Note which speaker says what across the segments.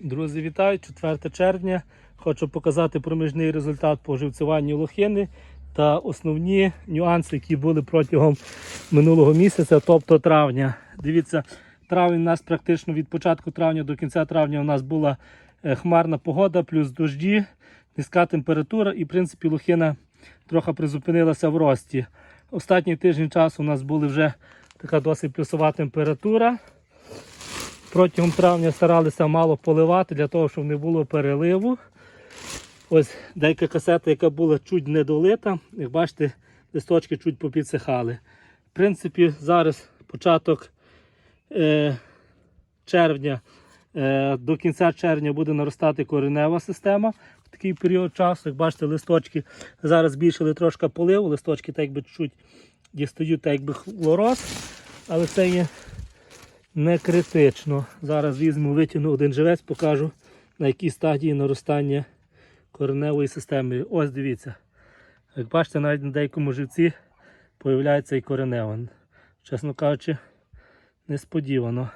Speaker 1: Друзі, вітаю! 4 червня. Хочу показати проміжний результат по живцюванню лохини та основні нюанси, які були протягом минулого місяця, тобто травня. Дивіться, травень у нас практично від початку травня до кінця травня у нас була е, хмарна погода, плюс дожді, низька температура і, в принципі, лохина трохи призупинилася в рості. Останній тиждень часу у нас була вже така досить плюсова температура. Протягом травня старалися мало поливати для того, щоб не було переливу. Ось деяка касета, яка була чуть недолита. Як бачите, листочки чуть попідсихали. В принципі, зараз початок е, червня, е, до кінця червня буде наростати коренева система. В такий період часу, як бачите, листочки зараз збільшили трошки полив, листочки так якби чуть дістають так якби хлороз, але це є не критично. Зараз візьму, витягну один живець, покажу на якій стадії наростання кореневої системи. Ось дивіться. Як бачите, навіть на деякому живці появляється і коренева. Чесно кажучи, несподівано.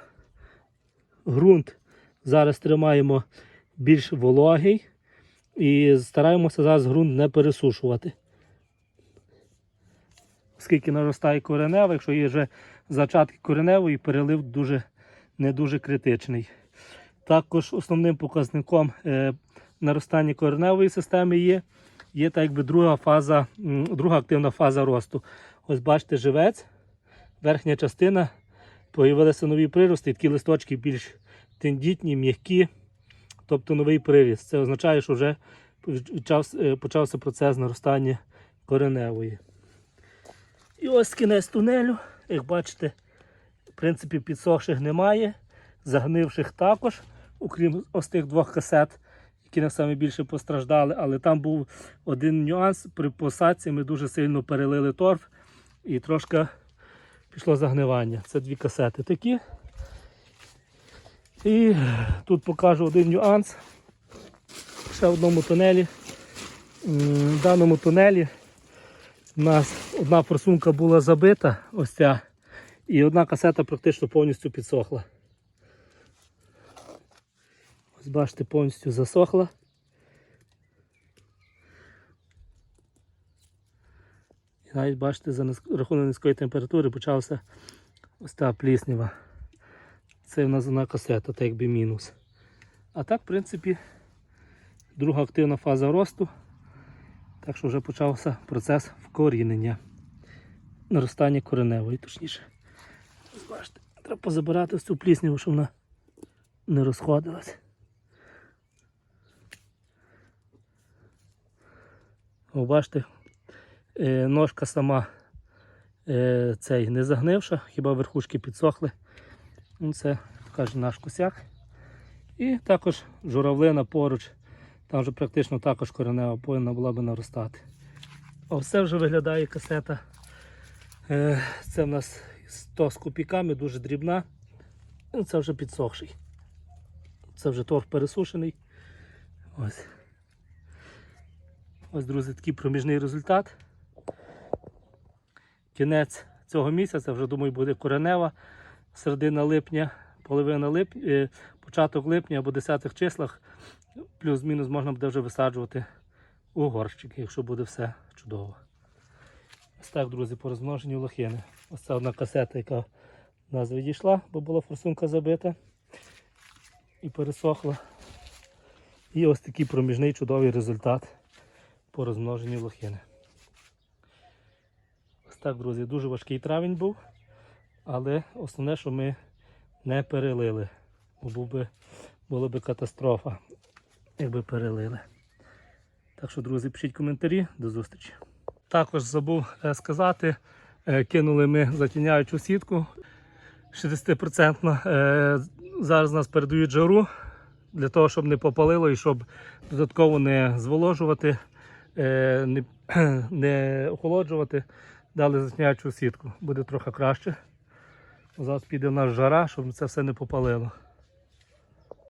Speaker 1: Грунт зараз тримаємо більш вологий і стараємося зараз ґрунт не пересушувати. Оскільки наростає коренева, якщо є вже зачатки кореневої, перелив дуже, не дуже критичний. Також основним показником е, наростання кореневої системи є, є так якби друга фаза, друга активна фаза росту. Ось бачите, живець, верхня частина, появилися нові прирости, такі листочки більш тендітні, м'які, тобто новий приріст. Це означає, що вже почався, е, почався процес наростання кореневої. І ось кінець тунелю, як бачите, в принципі, підсохших немає, загнивших також, окрім ось тих двох касет, які нас саме більше постраждали. Але там був один нюанс. При посадці ми дуже сильно перелили торф і трошки пішло загнивання. Це дві касети такі. І тут покажу один нюанс. Ще в одному тунелі. В даному тунелі у нас одна форсунка була забита, ось ця, і одна касета практично повністю підсохла. Ось бачите, повністю засохла. І навіть бачите, за рахунок низької температури почався ось та пліснява. Це в нас одна касета, так якби мінус. А так, в принципі, друга активна фаза росту. Так що вже почався процес вкорінення. Наростання кореневої, точніше. Бачите, треба позабирати цю плісняву, щоб вона не розходилась. О, бачите, е, ножка сама е, цей не загнивша, хіба верхушки підсохли. Ну, Це каже наш косяк. І також журавлина поруч. Там вже практично також коренева повинна була би наростати. А все вже виглядає касета. Е, Це в нас 100 з копійками, дуже дрібна. Ну, Це вже підсохший. Це вже торф пересушений. Ось. Ось, друзі, такий проміжний результат. Кінець цього місяця, вже думаю, буде коренева. Середина липня, половина липня, початок липня або 10 числах плюс-мінус можна буде вже висаджувати у горщики, якщо буде все чудово. Ось так, друзі, по розмноженню лохини. Ось це одна касета, яка в нас відійшла, бо була форсунка забита і пересохла. І ось такий проміжний чудовий результат по розмноженню лохини. Ось так, друзі, дуже важкий травень був, але основне, що ми не перелили, бо був би, була би катастрофа якби перелили. Так що, друзі, пишіть коментарі, до зустрічі. Також забув е, сказати, е, кинули ми затіняючу сітку 60%. Е, Зараз нас передають жару для того, щоб не попалило і щоб додатково не зволожувати, не, не охолоджувати. Дали затіняючу сітку. Буде трохи краще. Зараз піде в нас жара, щоб це все не попалило.